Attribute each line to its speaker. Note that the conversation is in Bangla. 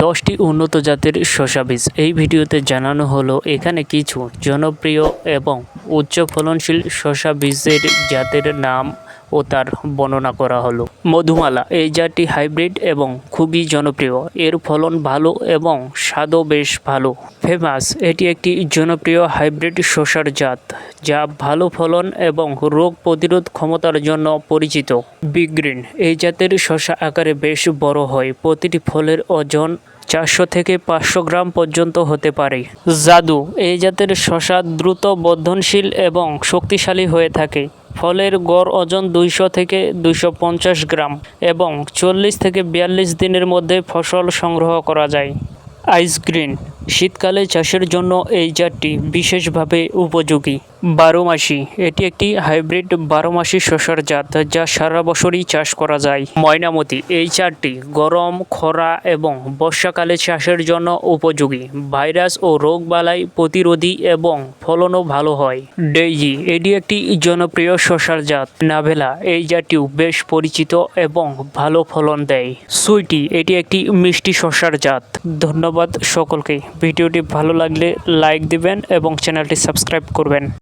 Speaker 1: দশটি উন্নত জাতের শসা বীজ এই ভিডিওতে জানানো হলো, এখানে কিছু জনপ্রিয় এবং উচ্চ ফলনশীল শসা বীজের জাতের নাম ও তার বর্ণনা করা হলো। মধুমালা এই জাতটি হাইব্রিড এবং খুবই জনপ্রিয়। এর ফলন ভালো এবং স্বাদও বেশ ভালো। ফেমাস, এটি একটি জনপ্রিয় হাইব্রিড শসার জাত, যা ভালো ফলন এবং রোগ প্রতিরোধ ক্ষমতার জন্য পরিচিত। বিগ গ্রিন, এই জাতের শসা আকারে বেশ বড় হয়। প্রতিটি ফলের ওজন চারশো থেকে পাঁচশো গ্রাম পর্যন্ত হতে পারে। জাদু, এই জাতের শসা দ্রুত বর্ধনশীল এবং শক্তিশালী হয়ে থাকে। ফলের গড় ওজন দুইশো থেকে দুইশো পঞ্চাশ গ্রাম এবং চল্লিশ থেকে বিয়াল্লিশ দিনের মধ্যে ফসল সংগ্রহ করা যায়। আইস গ্রিন শীতকালে চাষের জন্য এই জাতটি বিশেষভাবে উপযোগী। বারোমাসি, এটি একটি হাইব্রিড বারোমাসি শসার জাত যা সারা বছরই চাষ করা যায়। ময়নামতি, এই চারটি গরম, খরা এবং বর্ষাকালে চাষের জন্য উপযোগী। ভাইরাস ও রোগবালাই প্রতিরোধী এবং ফলনও ভালো হয়। ডেইজি, এটি একটি জনপ্রিয় শসার জাত। নাভেলা, এই জাতটিও বেশ পরিচিত এবং ভালো ফলন দেয়। সুইটি, এটি একটি মিষ্টি শসার জাত। ধন্যবাদ সকলকে। ভিডিওটি ভালো লাগলে লাইক দিবেন এবং চ্যানেলটি সাবস্ক্রাইব করবেন।